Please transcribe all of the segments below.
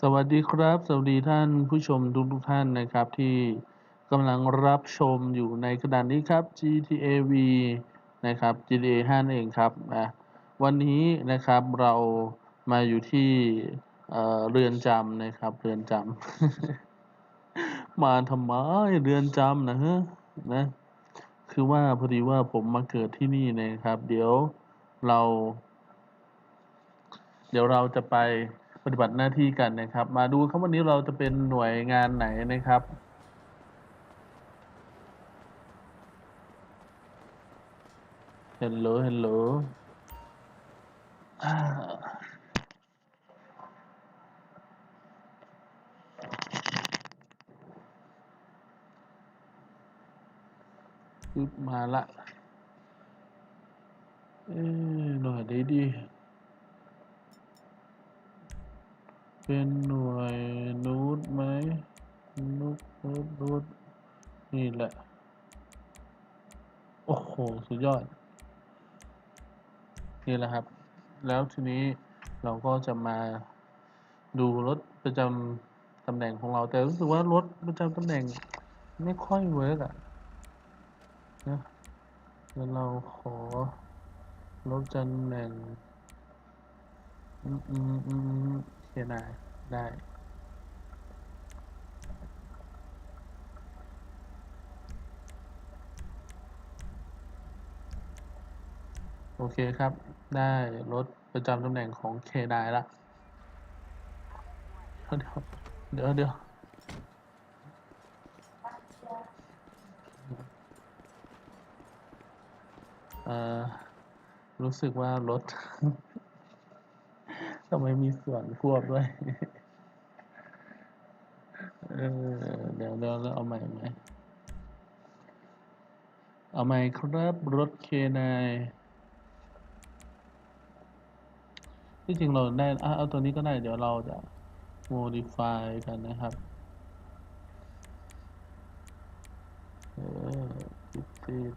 สวัสดีครับ สวัสดีท่านผู้ชมทุกทุกท่านนะครับที่กำลังรับชมอยู่ในขณะนี้ครับ GTA V นะครับ GTA 5นั่นเองครับนะวันนี้นะครับเรามาอยู่ที่เเรือนจำนะครับ เรือนจำ มาทำไมเรือนจำนะฮะนะ คือว่าพอดีว่าผมมาเกิดที่นี่นะครับ เดี๋ยวเรา เดี๋ยวเราจะไป ปฏิบัติหน้าที่กันนะครับ มาดูครับวันนี้เราจะเป็นหน่วยงานไหนนะครับ Hello Hello อ่าปึ๊บมาละ เอ๊ะหน่วยดีดี เป็นหน่วยนูดไหมนูดนูดนูดนี่แหละ โอ้โห สุดยอด นี่แหละครับ แล้วทีนี้เราก็จะมาดูรถประจำตำแหน่งของเรา แต่รู้สึกว่ารถประจำตำแหน่งไม่ค่อยเวิร์กอะนะแล้วเราขอรถตำแหน่ง อืมอืมอืม โอเคได้ได้ โอเคครับ ได้รถประจำตำแหน่งของเคได้ละเดี๋ยวเดี๋ยวเดี๋ยวเอ่อรู้สึกว่ารถำไมมีส่วนควบด้วยเออเดี๋ยวเดี๋ยวเราเอาใหม่ไหมเอาใหม่ครับรถเคนายที่จริงเราได้อะเอาตัวนี้ก็ได้เดี๋ยวเราจะ modify กันนะครับเออติด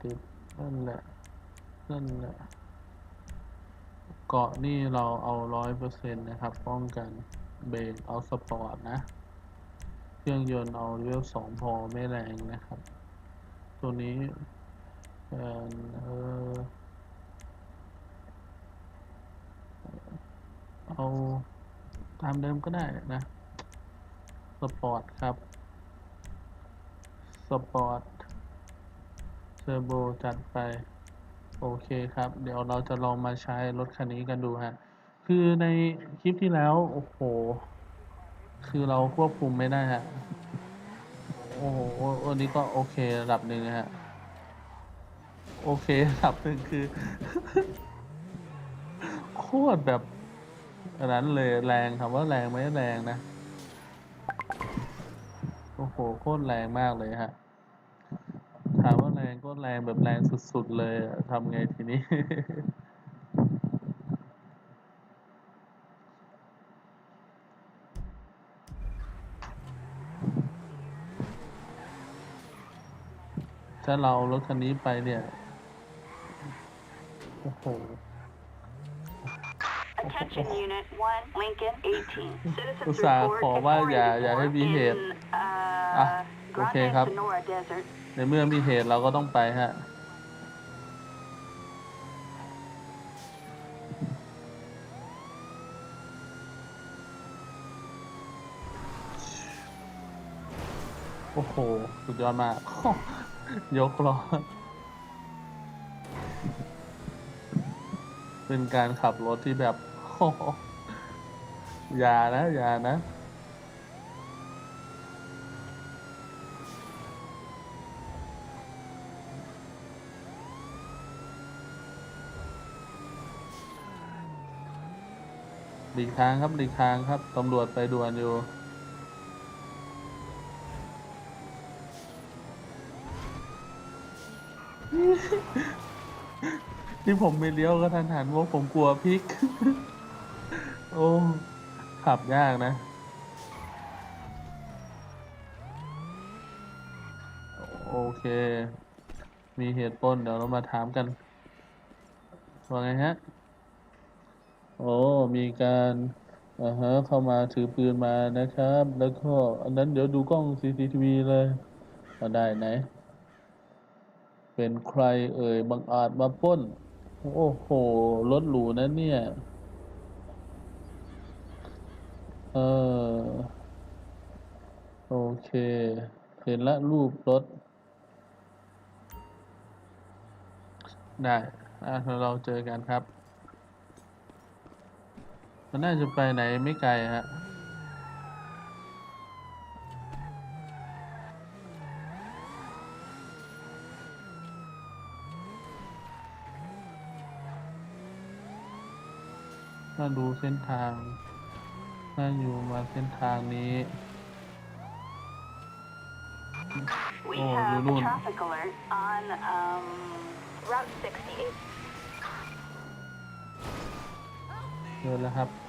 ติดนั่นแหละนั่นแหละ เกาะนี่เราเอาร้อยเปอร์เซ็นต์นะครับ ป้องกันเบรกเอาสปอร์ตนะ เครื่องยนต์เอาเลเวลสองพอไม่แรงนะครับ ตัวนี้เอ่อเออเอาตามเดิมก็ได้นะสปอร์ตครับ สปอร์ตเทอร์โบจัดไป โอเคครับ เดี๋ยวเราจะลองมาใช้รถคันนี้กันดูฮะ คือในคลิปที่แล้ว โอ้โห คือเราควบคุมไม่ได้ฮะ โอ้โหอันนี้ก็โอเคระดับหนึ่งนะฮะ โอเคระดับหนึ่งคือ โคตรแบบอันนั้นเลยแรงคำว่าแรงไหมแรงนะ โอ้โห โคตรแรงมากเลยฮะ ก็แรงแบบแรงสุดๆเลยอะทำไงทีนี้ ถ้าเราเอารถคันนี้ไปเนี่ย โอ้โห Attention Unit 1, Lincoln 18. Citizens อุตส่าห์ report ขอว่าอย่า authorities อย่าให้มีเหตุ in, อะ uh, โอเคครับ ในเมื่อมีเหตุเราก็ต้องไปฮะ โอ้โห สุดยอดมาก ยกล้อเป็นการขับรถที่แบบ อย่านะ อย่านะ หลีกทางครับหลีกทางครับตำรวจไปด่วนอยู่ที่ผมไม่เลี้ยวก็ทันหันว่าผมกลัวพลิก โอ้ขับยากนะ โอเค มีเหตุปล้นเดี๋ยวเรามาถามกัน ว่าไงฮะ โอ้มีการอ่าฮะเข้ามาถือปืนมานะครับ แล้วก็อันนั้นเดี๋ยวดูกล้อง CCTV เลยเอาได้ไหน เป็นใครเอ่ยบังอาจมาป้น โอ้โหรถหรูนะเนี่ยเออโอเค เห็นละรูปรถ ได้อะเราเจอกันครับ มันน่าจะไปไหนไม่ไกลฮะถ้าดูเส้นทางถ้าอยู่มาเส้นทางนี้ We Oh, have you a don't- traffic alert on um, Route 68. เจอแล้วครับ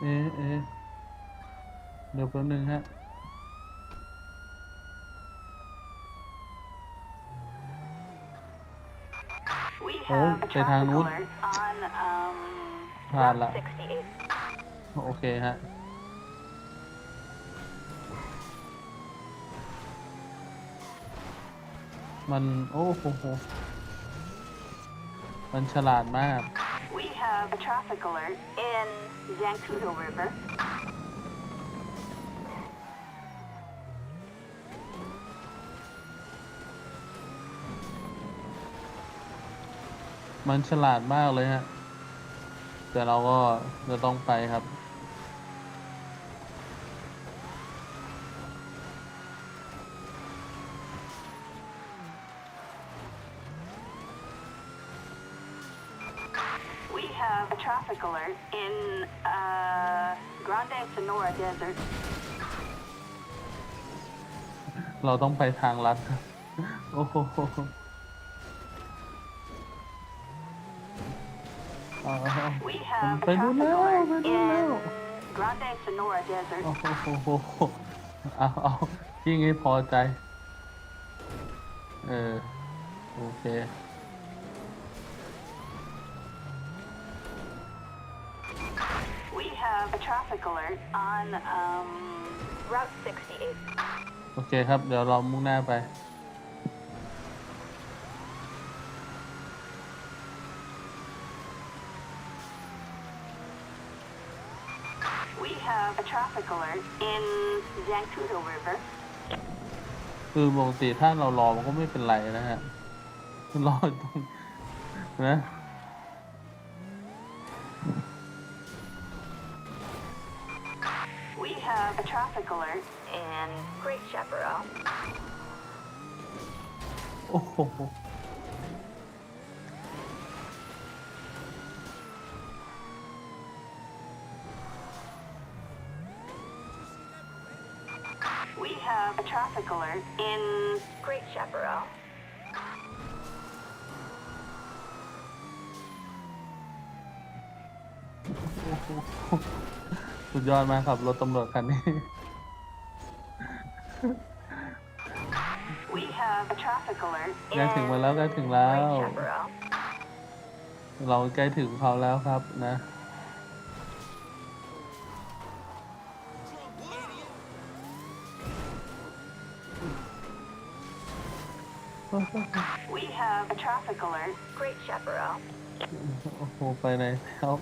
เอ๊ะเอ๊ะเดี๋ยวแป๊บนึงฮะ We Oh, have a ไปทาง traffic นู้น alert on um, พลาด Route ละ 68. โอเคฮะมัน โอ้โหโหมันฉลาดมาก We have a traffic alert in Zancudo River. มันฉลาดมากเลยฮะ แต่เราก็จะต้องไปครับ have a traffic alert in uh, Grande Sonora Desert. เราต้องไปทางลัดครับ โอ้โหเอาเอาเอา We have a ไปดู traffic แล้ว alert ไปดูแล้ว in Grande Sonora Desert. โอ้โหเอาเอายิ่งให้พอใจ เออ โอเค We have a traffic alert on um, Route 68. โอเคครับ เดี๋ยวเรามุ่งหน้าไป We have a traffic alert in Zancudo River. คือปกติถ้าเรารอมันก็ไม่เป็นไรนะฮะรอตรงนะ have a traffic alert and Great Chaparral. Oh. We have a traffic alert in Great Chaparral. สุดยอดมากครับรถตำรวจคันนี้ We have a traffic alert ใกล้ in ถึงมาแล้วใกล้ถึงแล้ว Great Chaparral. เราใกล้ถึงเขาแล้วครับนะ We have a traffic alert Great Chaparral. โอ้โหไปไหนแล้ว